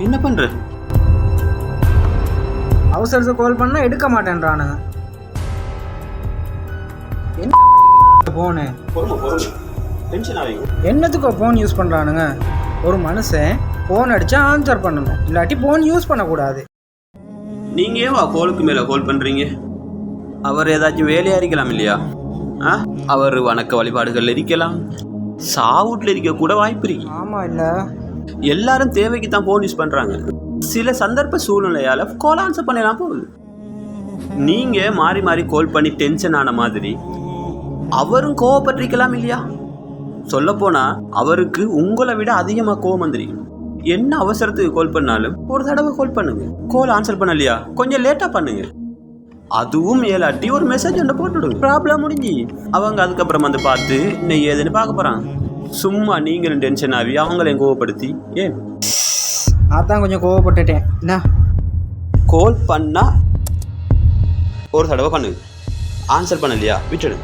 என்ன பண்ற? அவசரத்தை கால் பண்ணால் எடுக்க மாட்டேன்றானுங்க. என்ன ஃபோனு என்னத்துக்கோ ஃபோன் யூஸ் பண்ணுறானுங்க ஒரு மனுஷன் ஃபோன் அடித்தா ஆன்சர் பண்ணணும். இல்லாட்டி ஃபோன் யூஸ் பண்ணக்கூடாது. நீங்க ஏவா கோலுக்கு மேல கோல் பண்றீங்க? அவர் ஏதாச்சும் வேலையா இருக்கலாம் இல்லையா? ஆ? அவர் வணக்க வழிபாடுகள் இருக்கலாம். சாவுட்ல இருக்க கூட வாய்ப்பு இருக்கு. ஆமாம் இல்லை. எல்லாரும் தேவைக்கு தான் ஃபோன் யூஸ் பண்றாங்க. சில சந்தர்ப்ப சூழ்நிலையால கால் ஆன்சர் பண்ணலாம் போகுது. நீங்க மாறி மாறி கால் பண்ணி டென்ஷன் ஆன மாதிரி அவரும் கோவப்பட்டிருக்கலாம் இல்லையா? சொல்லப்போனால் அவருக்கு உங்களை விட அதிகமா கோவம் வந்துருக்கும் என்ன அவசரத்துக்கு கால் பண்ணாலும் ஒரு தடவை கால் பண்ணுங்க. கால் ஆன்சர் பண்ணலையா கொஞ்சம் லேட்டா பண்ணுங்க. அதுவும் ஏலாட்டி ஒரு மெசேஜ் ஒன்று போட்டுவிடுங்க ப்ராப்ளம் முடிஞ்சு. அவங்க அதுக்கப்புறம் வந்து பார்த்து என்ன ஏதுன்னு பார்க்க போறாங்க சும்மா நீங்களும் டென்ஷன் ஆகி அவங்களையும் கோவப்படுத்தி ஏன்? அதான் கொஞ்சம் கோவப்பட்டுட்டேன். என்ன? கால் பண்ணா ஒரு தடவை பண்ணுங்க ஆன்சர் பண்ணலையா? விட்டுடு.